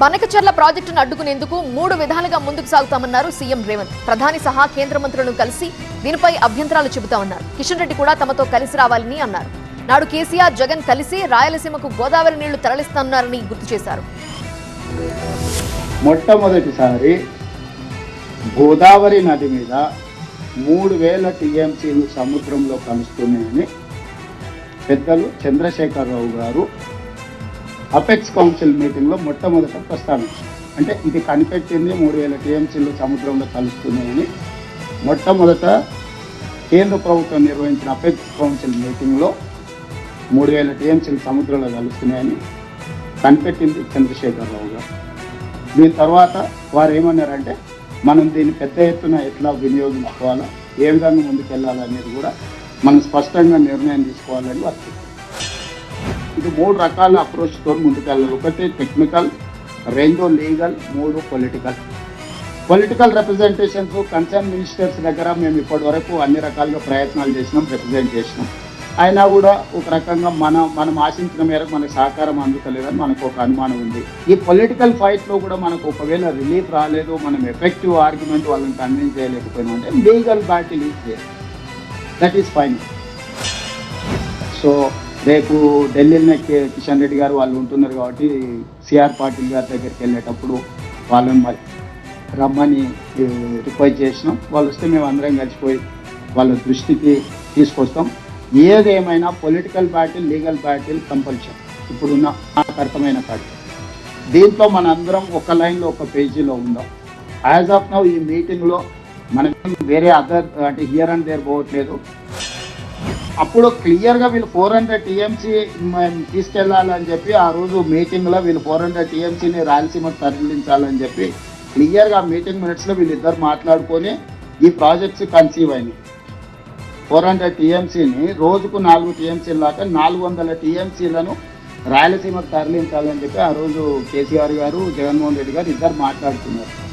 బనకచర్ల ప్రాజెక్టును అడ్డుకునేందుకు మూడు విధాలుగా ముందుకు సాగుతామన్నారు సీఎం రేవంత్. ప్రధాని సహా కేంద్ర మంత్రులను కలిసి దీనిపై అభ్యంతరాలు చెబుతామన్నారు. కిషన్ రెడ్డి కూడా తమతో కలిసి రావాలని అన్నారు. నాడు కేసీఆర్ జగన్ కలిసి రాయలసీమకు గోదావరి నీళ్ళు తరలిస్తున్నారని గుర్తు చేశారు. మొట్టమొదటిసారి గోదావరి నది మీద మూడు వేల టీఎంసీలు సముద్రంలో కలుస్తున్నాయని పెద్దలు చంద్రశేఖరరావు గారు అపెక్స్ కౌన్సిల్ మీటింగ్లో మొట్టమొదట ప్రస్తావించారు అంటే ఇది కనిపెట్టింది మూడు వేల టీఎంసీలు సముద్రంలో కలుస్తున్నాయని. మొట్టమొదట కేంద్ర ప్రభుత్వం నిర్వహించిన అపెక్స్ కౌన్సిల్ మీటింగ్లో మూడు వేల టీఎంసీలు సముద్రంలో కలుస్తున్నాయని కనిపెట్టింది చంద్రశేఖరరావు గారు. దీని తర్వాత వారు ఏమన్నారంటే మనం దీన్ని పెద్ద ఎత్తున ఎట్లా వినియోగించుకోవాలా ఏ విధంగా ముందుకెళ్ళాలనేది కూడా మనం స్పష్టంగా నిర్ణయం తీసుకోవాలని వారు ఇది మూడు రకాల అప్రోచ్తో ముందుకెళ్ళాలి. ఒకటి టెక్నికల్ రెండో లీగల్ మూడు political political representations concern ministers దగ్గర మేము ఇప్పటి వరకు అన్ని రకాలుగా ప్రయత్నాలు చేసినాం రిప్రజెంట్ చేసినాం. అయినా కూడా ఒక రకంగా మనం మనం ఆశించిన మేరకు మనకు సహకారం అందుతలేదని మనకు ఒక అనుమానం ఉంది. ఈ పొలిటికల్ ఫైట్లో కూడా మనకు ఒకవేళ రిలీఫ్ రాలేదు మనం ఎఫెక్టివ్ ఆర్గ్యుమెంట్ వాళ్ళని కన్విన్స్ చేయలేకపోయినా అంటే legal battle is that is fine so రేపు ఢిల్లీలోనే కి- కిషన్ రెడ్డి గారు వాళ్ళు ఉంటున్నారు కాబట్టి సిఆర్ పాటిల్ గారి దగ్గరికి వెళ్ళేటప్పుడు వాళ్ళని మరి రమ్మని రిక్వెస్ట్ చేసినాం. వాళ్ళు వస్తే మేము అందరం కలిసిపోయి వాళ్ళ దృష్టికి తీసుకొస్తాం. ఏదేమైనా political battle legal battle compulsory. ఇప్పుడున్న నాకు అర్థమైన పార్టీ. దీంట్లో మన అందరం ఒక లైన్లో ఒక పేజీలో ఉందాం. యాజ్ ఆఫ్ నౌ ఈ మీటింగ్లో మనం వేరే అదర్ అంటే హియర్ అండ్ దేర్ పోవట్లేదు. అప్పుడు క్లియర్గా వీళ్ళు ఫోర్ హండ్రెడ్ టీఎంసీ తీసుకెళ్ళాలని చెప్పి ఆ రోజు మీటింగ్లో వీళ్ళు ఫోర్ హండ్రెడ్ టీఎంసీని రాయలసీమకు తరలించాలని చెప్పి క్లియర్గా మీటింగ్ మినిట్స్లో వీళ్ళిద్దరు మాట్లాడుకొని ఈ ప్రాజెక్ట్స్ కన్సీవ్ అయినాయి. ఫోర్ హండ్రెడ్ టీఎంసీని రోజుకు నాలుగు టీఎంసీల దాకా నాలుగు వందల టీఎంసీలను రాయలసీమకు తరలించాలని చెప్పి ఆ రోజు కేసీఆర్ గారు జగన్మోహన్ రెడ్డి గారు ఇద్దరు మాట్లాడుతున్నారు